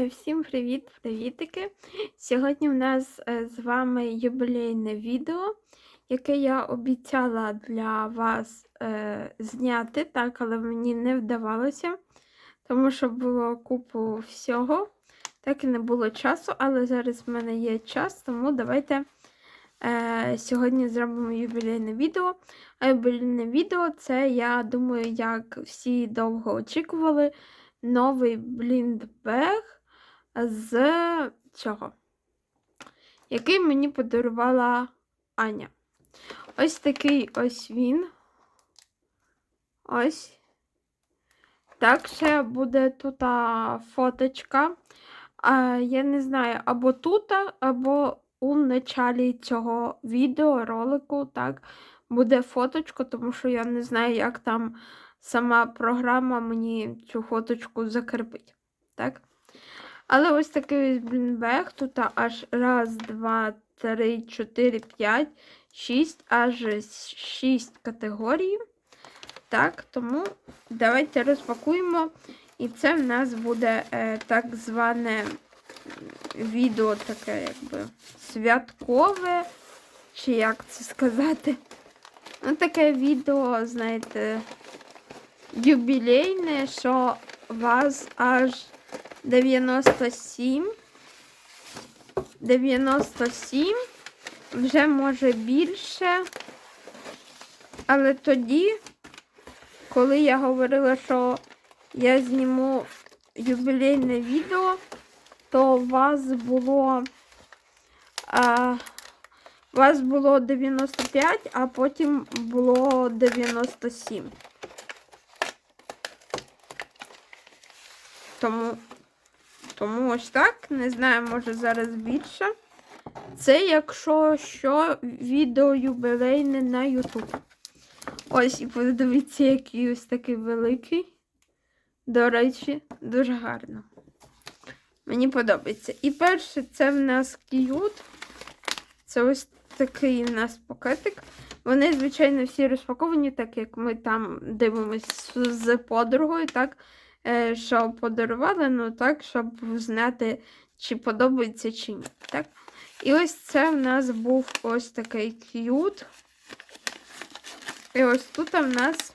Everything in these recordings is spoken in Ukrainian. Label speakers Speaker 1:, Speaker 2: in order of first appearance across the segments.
Speaker 1: Всім привіт, привітики! Сьогодні в нас е, з вами юбілейне відео, яке я обіцяла для вас е, зняти, так, але мені не вдавалося, тому що було купу всього, так і не було часу, але зараз в мене є час, тому давайте е, сьогодні зробимо юбілейне відео. А юбілейне відео це, я думаю, як всі довго очікували, новий бліндбег з цього, який мені подарувала Аня. Ось такий ось він. Ось. Так, ще буде тут фоточка. А, я не знаю, або тут, або у началі цього відео, ролику, так, буде фоточка, тому що я не знаю, як там сама програма мені цю фоточку закріпить. Так? Але ось такий блінбег. Тут аж раз, два, три, чотири, п'ять, шість, аж шість категорій. Так, тому давайте розпакуємо. І це в нас буде е, так зване відео таке, якби святкове, чи як це сказати. Ну, таке відео, знаєте, юбілейне, що вас аж 97. 97, вже може більше. Але тоді, коли я говорила, що я зніму юбілейне відео, то у вас було а, у вас було 95, а потім було 97. Тому тому ось так. Не знаю, може зараз більше. Це, якщо що, відео юбілейне на YouTube. Ось, і подивіться, який ось такий великий. До речі, дуже гарно. Мені подобається. І перше, це в нас к'ют. Це ось такий у нас пакетик. Вони, звичайно, всі розпаковані, так як ми там дивимося з подругою, так? Е, що подарували, ну так, щоб знати, чи подобається, чи ні. Так? І ось це в нас був ось такий к'ют. І ось тут в нас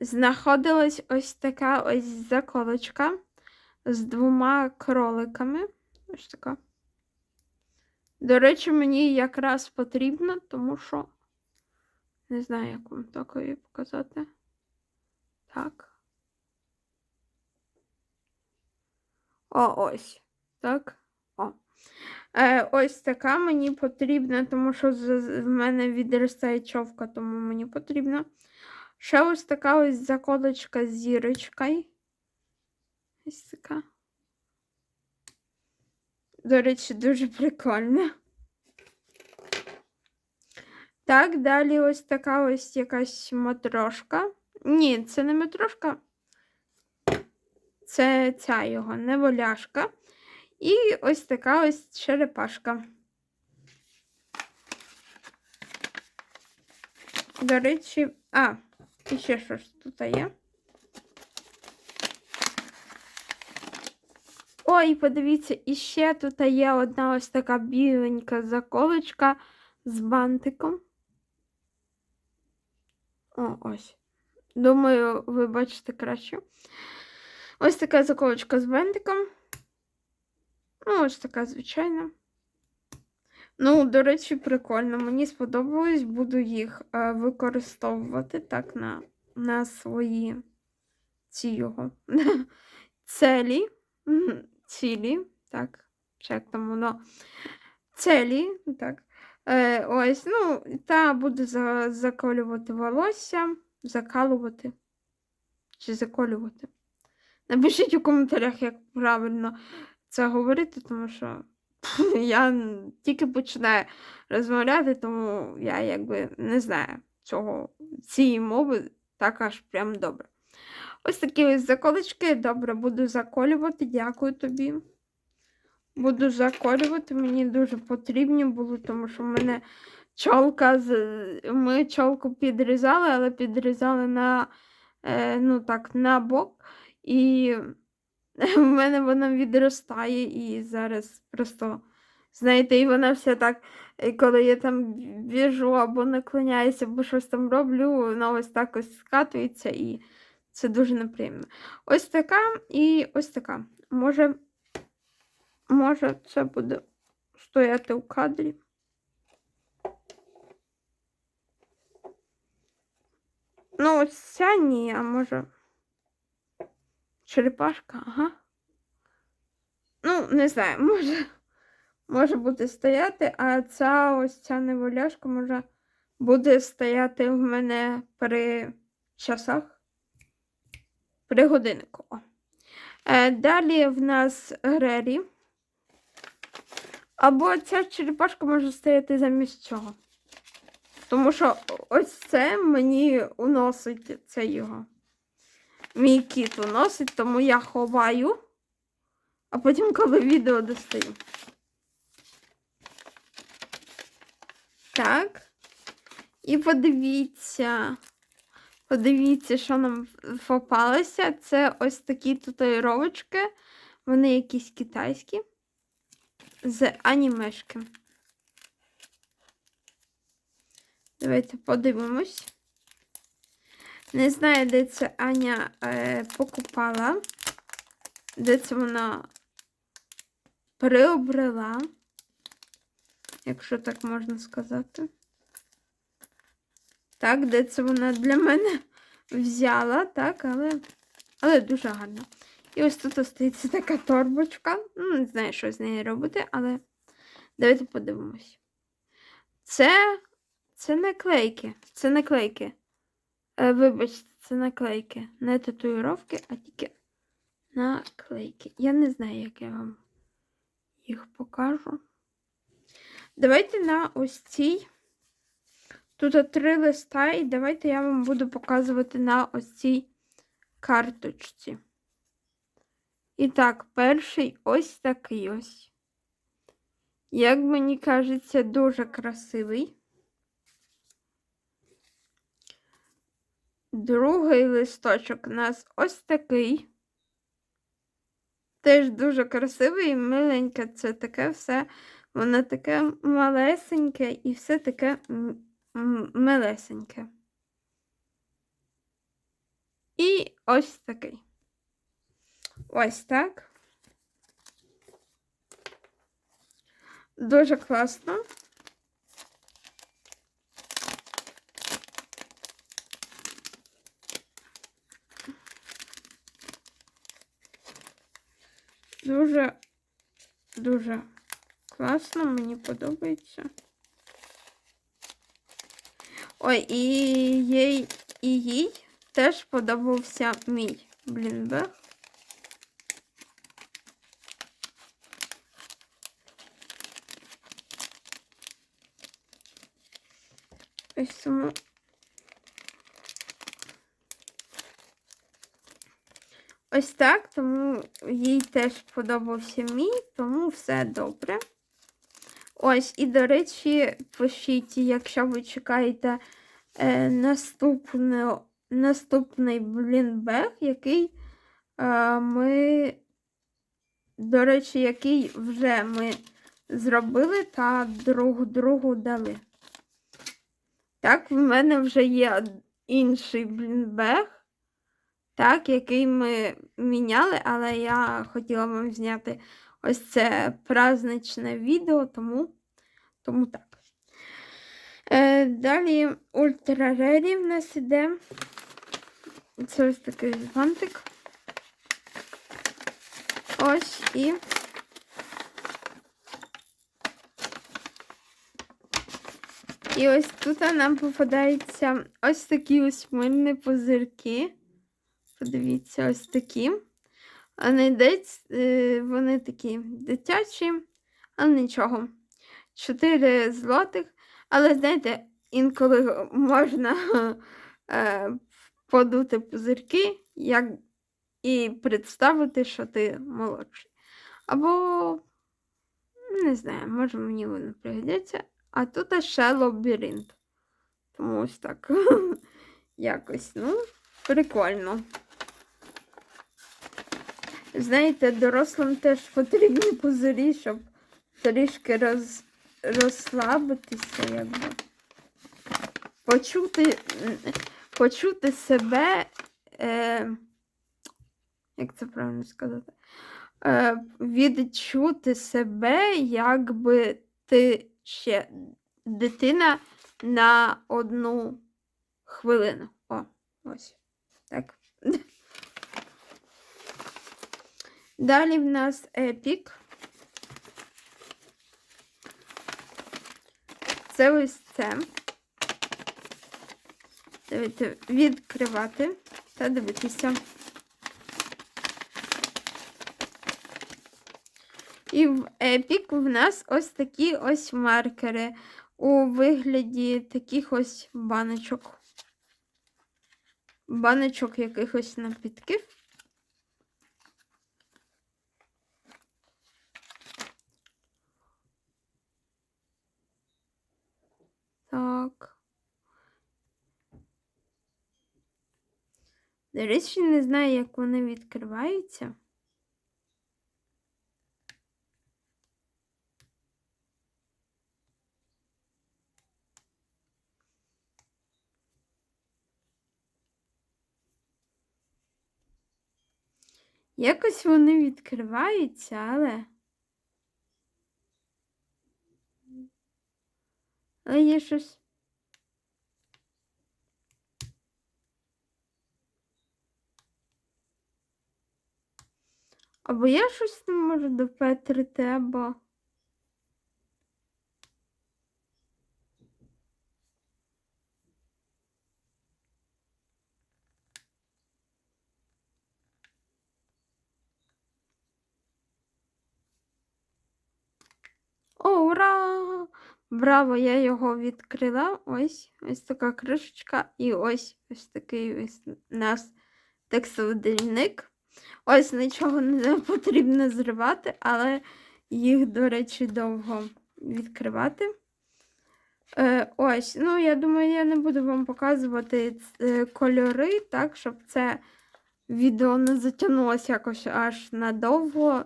Speaker 1: знаходилась ось така ось заколочка з двома кроликами. Ось така. До речі, мені якраз потрібно, тому що. Не знаю, як вам такої показати. Так. О, ось. Так. О. Е, Ось така мені потрібна, тому що в мене відростає човка, тому мені потрібна. Ще ось така ось заколочка з зірочкою. Ось така. До речі, дуже прикольна. Так, далі ось така ось якась матрошка. Ні, це не матрошка. Це ця його неволяшка. І ось така ось черепашка. До речі, а, і ще щось тут є. Ой, подивіться, і ще тут є одна ось така біленька заколочка з бантиком. О, ось. Думаю, ви бачите краще. Ось така заколочка з бендиком. Ну, ось така звичайна. Ну, до речі, прикольно. Мені сподобалось, буду їх е, використовувати так на на свої ці його целі. Цілі. Так, як там воно. Целі. Так. Е, Ось, ну, та буду за, заколювати волосся, закалувати чи заколювати. Напишіть у коментарях, як правильно це говорити, тому що я тільки починаю розмовляти, тому я якби не знаю цього, цієї мови так аж прям добре. Ось такі ось заколочки. Добре, буду заколювати. Дякую тобі. Буду заколювати, мені дуже потрібні були, тому що в мене чолка. Ми чолку підрізали, але підрізали на е, ну так, на бок, і в мене вона відростає, і зараз просто, знаєте, і вона вся так, коли я там біжу або наклоняюся, або щось там роблю, вона ось так ось скатується, і це дуже неприємно. Ось така і ось така. Може, може, це буде стояти у кадрі. Ну, ось ця ні, а може. Черепашка, ага. Ну, не знаю, може, може буде стояти, а ця ось ця неваляшка може буде стояти в мене при часах, при годиннику. Е, далі в нас Грері. Або ця черепашка може стояти замість цього. Тому що ось це мені уносить це його. Мій кіт уносить, тому я ховаю, а потім, коли відео достаю. Так. І подивіться. Подивіться, що нам попалося. Це ось такі татуїровочки. Вони якісь китайські. З анімешки. Давайте подивимось. Не знаю, де це Аня е, покупала, де це вона приобрела, якщо так можна сказати. Так, де це вона для мене взяла, так, але, але дуже гарно. І ось тут остається така торбочка. Ну, не знаю, що з нею робити, але давайте подивимось. Це, це наклейки. Це наклейки. Е, Вибачте, це наклейки. Не татуїровки, а тільки наклейки. Я не знаю, як я вам їх покажу. Давайте на ось цій. Тут три листа, і давайте я вам буду показувати на ось цій карточці. І так, перший ось такий ось. Як мені кажеться, дуже красивий. Другий листочок у нас ось такий. Теж дуже красивий миленьке. Це таке все. Воно таке малесеньке і все таке милесеньке. І ось такий. Ось так. Дуже класно. Дуже, дуже класно, мені подобається. Ой, і їй, і їй теж подобався мій блінбег. Ось тому. Ось так, тому їй теж подобався мій, тому все добре. Ось, і, до речі, пишіть, якщо ви чекаєте е, наступне, наступний блінбег, який е, ми, до речі, який вже ми зробили та друг другу дали. Так, в мене вже є інший блінбег. Так, який ми міняли, але я хотіла вам зняти ось це праздничне відео, тому, тому так. Е, далі Ультра Рері в нас іде. Це ось такий бантик. Ось і. І ось тут нам попадаються ось такі ось мильні пузирки. Подивіться, ось такі. Вони, десь, е, вони такі дитячі, але нічого. 4 злотих. Але, знаєте, інколи можна е, подути пузирки як, і представити, що ти молодший. Або, не знаю, може мені воно пригодиться. А тут ще лабіринт. Тому ось так. Якось, ну. Прикольно. Знаєте, дорослим теж потрібні пузирі, щоб трішки роз, розслабитися, якби. Почути, почути себе, е, як це правильно сказати? Е, відчути себе, якби ти ще дитина на одну хвилину. О, ось. Так. Далі в нас епік. Це ось це. Давайте відкривати та дивитися. І в Epic в нас ось такі ось маркери у вигляді таких ось баночок. Баночок якихось напітків. Так. До речі, не знаю, як вони відкриваються. Якось вони відкриваються, але. Але є щось. Або я щось не можу допетрити, або. О, Браво, я його відкрила. Ось ось така кришечка. І ось ось такий ось у нас текстовий. Ось нічого не потрібно зривати, але їх, до речі, довго відкривати. Е, ось, ну, я думаю, я не буду вам показувати е, кольори, так, щоб це відео не затягнулося якось аж надовго.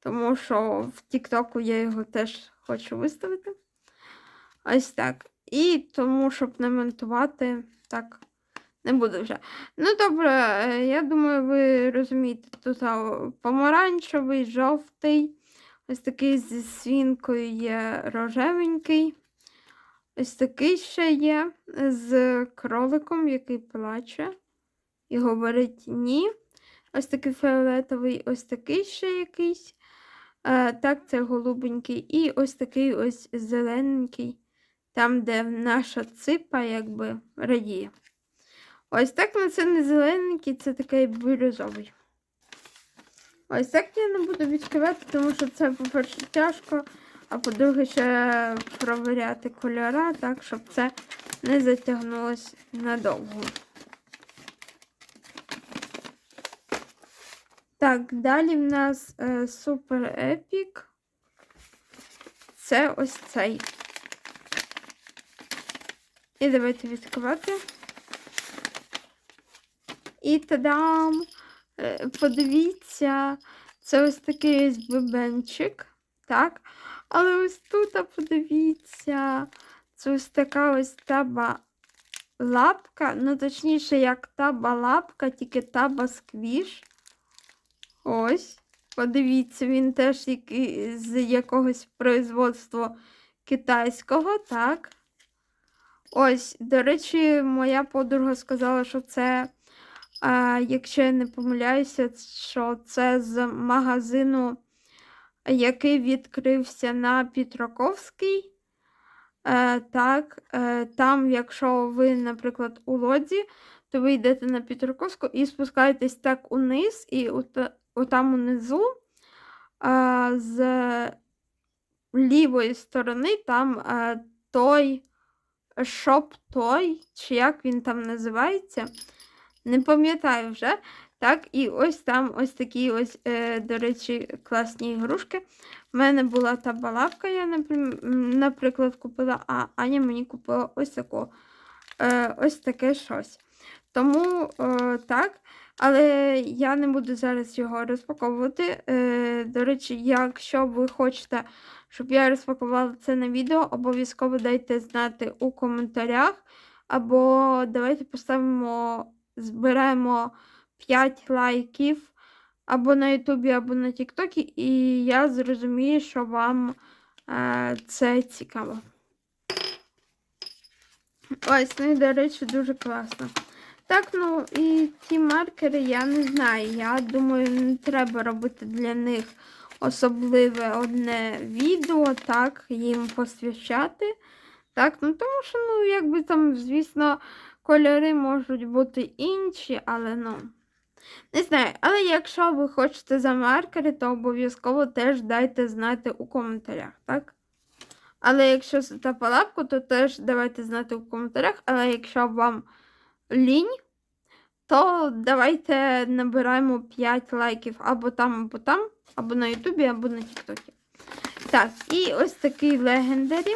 Speaker 1: Тому що в Тіктоку я його теж хочу виставити. Ось так. І тому, щоб не монтувати, так, не буду вже. Ну, добре, е, я думаю, ви розумієте, тут помаранчевий, жовтий, ось такий зі свінкою є рожевенький. Ось такий ще є з кроликом, який плаче і говорить ні. Ось такий фіолетовий, ось такий ще якийсь. Е, так, це голубенький. І ось такий ось зелененький, там, де наша ципа якби радіє. Ось так ну, це не зелененький, це такий бірюзовий. Ось так я не буду відкривати, тому що це, по-перше, тяжко, а по-друге, ще провіряти кольора, так, щоб це не затягнулося надовго. Так, далі в нас е, супер епік. Це ось цей. І давайте відкривати. І тадам! Е, Подивіться, це ось такий ось бубенчик, так? Але ось тут, подивіться, це ось така ось таба лапка, ну, точніше, як таба лапка, тільки таба сквіш. Ось, подивіться, він теж з якогось производства китайського, так. Ось, до речі, моя подруга сказала, що це, а, якщо я не помиляюся, що це з магазину, який відкрився на Петраковській. Е, так, е, там, якщо ви, наприклад, у лодзі, то ви йдете на Петраковську і спускаєтесь так униз, і отам унизу з лівої сторони там той шоп той, чи як він там називається, не пам'ятаю вже. Так, і ось там ось такі ось, е, до речі, класні ігрушки. У мене була та балавка, я, наприклад, купила, а Аня мені купила ось таку. Е, ось таке щось. Тому е, так. Але я не буду зараз його розпаковувати. Е, До речі, якщо ви хочете, щоб я розпакувала це на відео, обов'язково дайте знати у коментарях. Або давайте поставимо, зберемо 5 лайків або на Ютубі, або на Тіктокі, і я зрозумію, що вам е, це цікаво. Ось, ну і, до речі, дуже класно. Так, ну і ті маркери я не знаю. Я думаю, не треба робити для них особливе одне відео, так, їм посвящати. Так, ну тому що, ну, якби там, звісно, кольори можуть бути інші, але ну. Не знаю, але якщо ви хочете за маркери, то обов'язково теж дайте знати у коментарях, так? Але якщо за палапку, то теж давайте знати у коментарях. Але якщо вам лінь, то давайте набираємо 5 лайків або там, або там, або на Ютубі, або на Тіктокі. Так, і ось такий легендарі.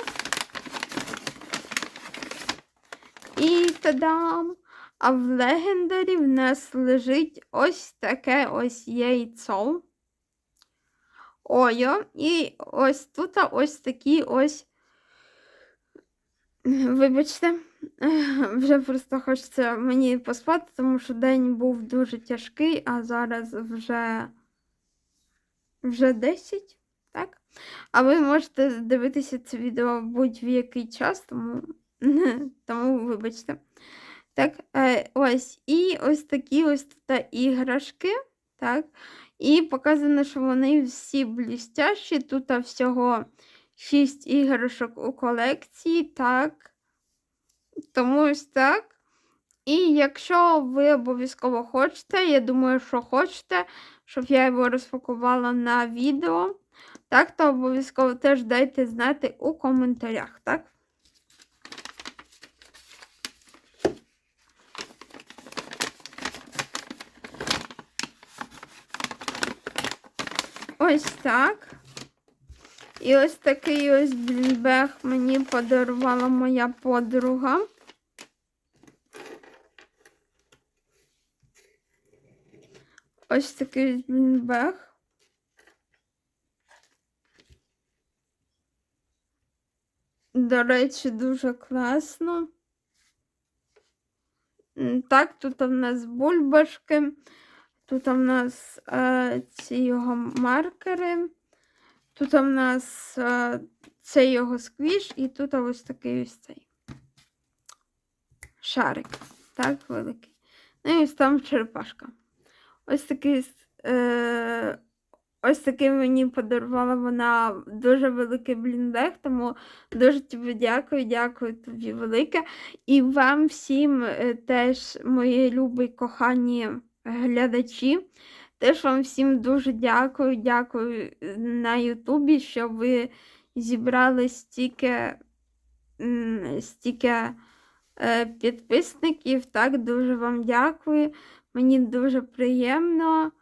Speaker 1: І тадам! А в легендарі в нас лежить ось таке ось яйцо. Ойо. І ось тут ось такі ось. Вибачте, вже просто хочеться мені поспати, тому що день був дуже тяжкий, а зараз вже вже 10, так? А ви можете дивитися це відео будь-в який час, тому, тому вибачте. Так, е, ось. І ось такі ось тут іграшки. Так. І показано, що вони всі блістящі. Тут всього 6 іграшок у колекції. Так. Тому ось так. І якщо ви обов'язково хочете, я думаю, що хочете, щоб я його розпакувала на відео, так, то обов'язково теж дайте знати у коментарях, так? Ось так. І ось такий ось блінбег мені подарувала моя подруга. Ось такий блінбег. До речі, дуже класно. Так, тут у нас бульбашки. Тут у нас е, ці його маркери. Тут у нас е, це його сквіш, і тут ось такий ось цей шарик. Так, великий. Ну і ось там черепашка. Ось такий е, ось такий мені подарувала вона дуже великий блінбег, тому дуже тобі дякую, дякую тобі велике. І вам всім е, теж, мої любі кохані глядачі. Теж вам всім дуже дякую. Дякую е, на Ютубі, що ви зібрали стільки стільки підписників. Так, дуже вам дякую. Мені дуже приємно.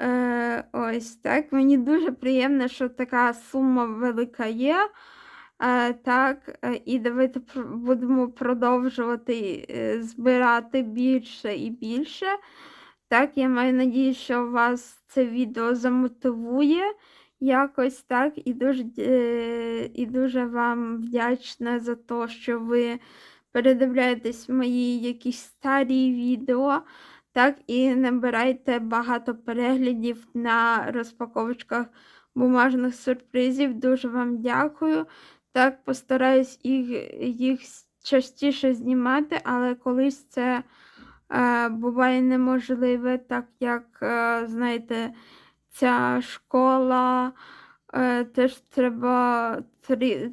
Speaker 1: Е, Ось так. Мені дуже приємно, що така сума велика є. Е, так, е, і давайте будемо продовжувати е, збирати більше і більше. Так, я маю надію, що вас це відео замотивує якось так. І дуже е, і дуже вам вдячна за те, що ви передивляєтесь мої якісь старі відео. Так, і набирайте багато переглядів на розпаковочках бумажних сюрпризів. Дуже вам дякую. Так, постараюсь їх, їх частіше знімати, але колись це. Е, буває неможливе, так як, е, знаєте, ця школа е, теж треба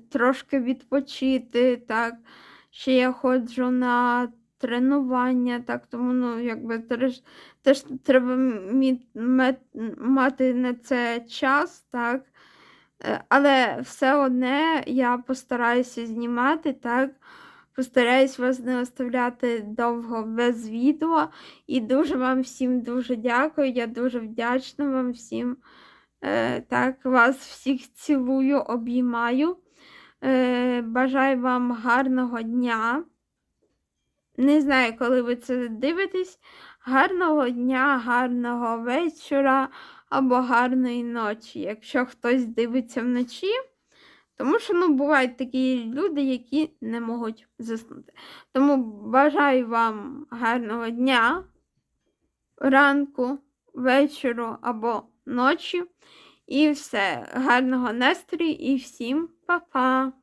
Speaker 1: трошки відпочити. так. Ще я ходжу на тренування, так, тому ну, якби теж, теж треба мати на це час, так. Але все одне я постараюся знімати, так. Постараюсь вас не оставляти довго без відео. І дуже вам всім дуже дякую. Я дуже вдячна вам всім. Е, Так, вас всіх цілую, обіймаю. Е, Бажаю вам гарного дня, Не знаю, коли ви це дивитесь. Гарного дня, гарного вечора або гарної ночі, якщо хтось дивиться вночі. Тому що ну, бувають такі люди, які не можуть заснути. Тому бажаю вам гарного дня, ранку, вечору або ночі. І все, гарного настрою і всім па-па!